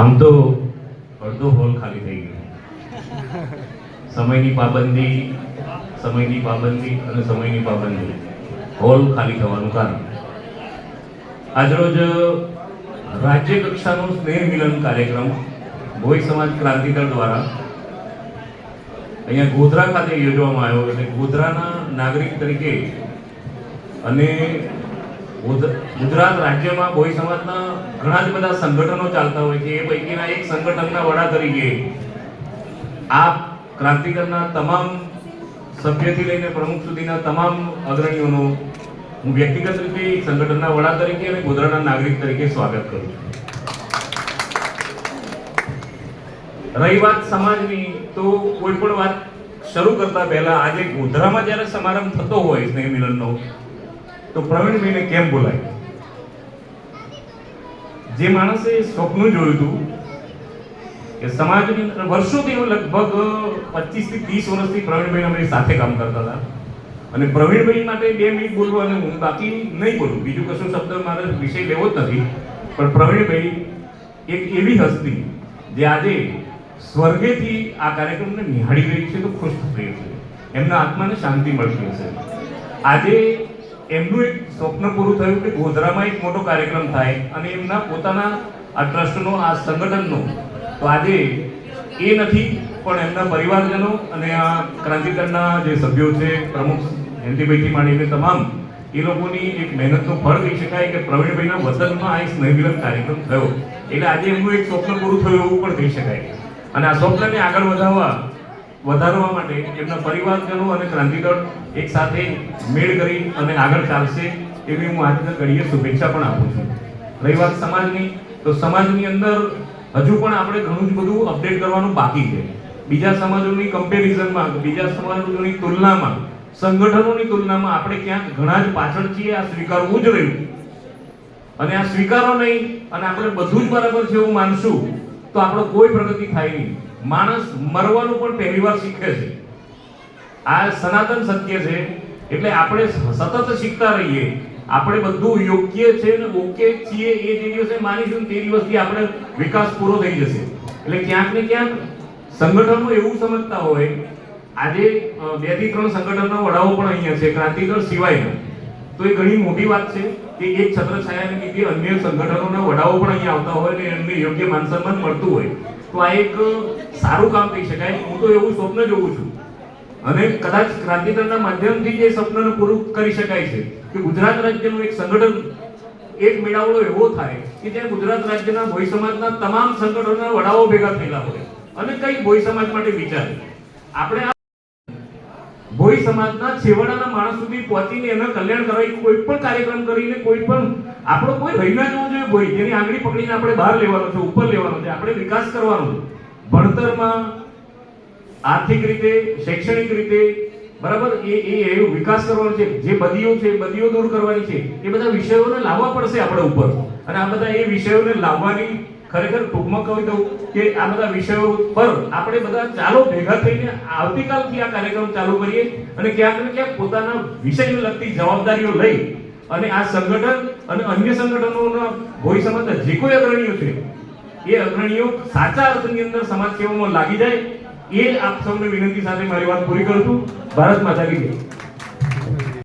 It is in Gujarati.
આમ તો અડધો હોલ ખાલી થઈ ગયો. સમયની પાબંદી સમયની પાબંદી અને સમયની પાબંદી. હોલ ખાલી થવાનું કારણ. આજરોજ રાજ્ય કક્ષાનો સ્નેહ મિલન કાર્યક્રમ ભોઈ સમાજ ક્રાંતિદળ દ્વારા અહીંયા ગોધરા ખાતે યોજવામાં આવ્યો. એટલે ગોધરાના નાગરિક તરીકે અને ગુજરાત રાજ્યમાં ભોઈ સમાજના ઘણા જ બધા સંગઠનો ચાલતા હોય છે. એ પૈકીના એક સંગઠનના વડા તરીકે આ ક્રાંતિકરના તમામ સભ્યથી લઈને પ્રમુખ સુધીના તમામ અગ્રણીઓનો હું વ્યક્તિગત રીતે સંગઠનના વડા તરીકે અને ગોધરાના નાગરિક તરીકે સ્વાગત કરું છું. રહી વાત સમાજની તો કોઈ પણ વાત શરૂ કરતા પહેલા આજે ગોધરામાં જ્યારે સમારંભ થતો હોય સ્નેહ મિલનનો તો પ્રવીણભાઈને કેમ બોલાય જે માણસે સ્વપ્ન જોયું હતું કે સમાજની અંદર વર્ષોથી હું લગભગ પચીસથી ત્રીસ વર્ષથી પ્રવીણભાઈ અમારી સાથે કામ કરતા હતા. અને પ્રવીણભાઈ માટે બે મિનિટ બોલવાનું હું બાકી નહીં બોલું. બીજું કશું શબ્દ મારે વિષય લેવો જ નથી. પણ પ્રવીણભાઈ એક એવી હસ્તી જે આજે સ્વર્ગેથી આ કાર્યક્રમને નિહાળી રહી છે તો ખુશ થઈ છે. એમના આત્માને શાંતિ મળતી હશે. આજે એમનું એક સ્વપ્ન પૂરું થયું કે ગોધરામાં એક મોટો કાર્યક્રમ થાય અને એમના પોતાના આ ટ્રસ્ટનો, આ સંગઠનનો. તો આજે એ નથી, પણ એમના પરિવારજનો અને આ ક્રાંતિકારના જે સભ્યો છે, પ્રમુખ જયંતિભાઈથી માંડીને તમામ, એ લોકોની એક મહેનતનો ફળ કહી શકાય કે પ્રવીણભાઈના વતનમાં આ એક સ્નેહમિલન કાર્યક્રમ થયો. એટલે આજે એમનું એક સ્વપ્ન પૂરું થયું એવું પણ કહી શકાય. અને આ સ્વપ્નને આગળ વધારવા વધારવા માટે એમના પરિવારજનો અને ક્રાંતિદળ એક સાથે મેળ કરી અને આગળ ચાલશે એવી હું આજના ઘડીએ શુભેચ્છા પણ આપું છું. રહી વાત સમાજની, તો સમાજની અંદર હજુ પણ આપણે ઘણું જ બધું અપડેટ કરવાનું બાકી છે. બીજા સમાજોની કમ્પેરિઝનમાં બીજા સમાજોની તુલનામાં, સંગઠનોની તુલનામાં આપણે ક્યાંક ઘણા જ પાછળ છીએ, આ સ્વીકારવું જ રહ્યું. અને આ સ્વીકારો નહીં, અને આપણે બધું જ બરાબર છે એવું માનશું, તો આપણો કોઈ પ્રગતિ થાય નહીં. માણસ મરવાનું પણ પહેલી વાર શીખે છે. આ સનાતન સત્ય છે, એટલે આપણે સતત શીખતા રહીએ. આપણે બધું યોગ્ય છે ને ઓકે છીએ, એ જે દિવસે માનીશું તે દિવસથી આપણે વિકાસ પૂરો થઈ જશે. એટલે ક્યાંક ને ક્યાંક સંગઠનો એવું સમજતા હોય, આજે બેથી ત્રણ સંગઠનના વડાઓ પણ અહીંયા છે ક્રાંતિદળ સિવાયના. તો એ ઘણી મોટી વાત છે કે એક છત્રછાયાને લીધે અન્ય સંગઠનોના વડાઓ પણ અહીંયા આવતા હોય ને એમને યોગ્ય માન સન્માન મળતું હોય. તો આ એક સારું કામ કહી શકાય. હું તો એવું સ્વપ્ન જોઉં છું. અને કદાચ ક્રાંતિદળના માધ્યમથી જે સ્વપ્નને પૂરું કરી શકાય છે. કે ગુજરાત રાજ્યનું એક સંગઠન, એક મેળાવડો એવો થાય કે જ્યાં ગુજરાત રાજ્યના ભોઈ સમાજના તમામ સંગઠનોના વડાઓ ભેગા થયેલા હોય. અને કઈ ભોઈ સમાજ માટે વિચારે. આપણે ભોઈ સમાજના છેવાડાના માણસ સુધી પહોંચીને એના કલ્યાણ કરવા કોઈ પણ કાર્યક્રમ કરીને કોઈ પણ, આપણો કોઈ રહી ના જવું જોઈએ ભોઈ જેની આંગળી પકડીને આપણે બહાર લેવાનો છે, ઉપર લેવાનો છે, આપણે વિકાસ કરવાનો છે. ભણતરમાં આર્થિક રીતે, શૈક્ષણિક રીતે, બરાબર, એ એ, એનો વિકાસ કરવાનો છે. જે બદીઓ છે બદીઓ દૂર કરવાની છે. એ બધા વિષયોને લાવવા પડશે આપણે ઉપર. અને આ બધા એ વિષયોને લાવવાની ખરેખર ટૂંકમાં કહી દઉં કે આ બધા વિષયો પર આપણે બધા ચાલો ભેગા થઈને આવતીકાલથી આ કાર્યક્રમ ચાલુ કરીએ અને ક્યાંક ને ક્યાંક પોતાના વિષયને લગતી જવાબદારીઓ લઈ અને આ સંગઠન અને અન્ય સંગઠનોના ભોઈ સમાજના જે કોઈ અગ્રણીઓ છે એ અગ્રણીઓ સાચા અર્થની અંદર સમાજ સેવામાં લાગી જાય, એ આપ સૌને વિનંતી સાથે મારી વાત પૂરી કરું છું. ભારત માતા કી જય.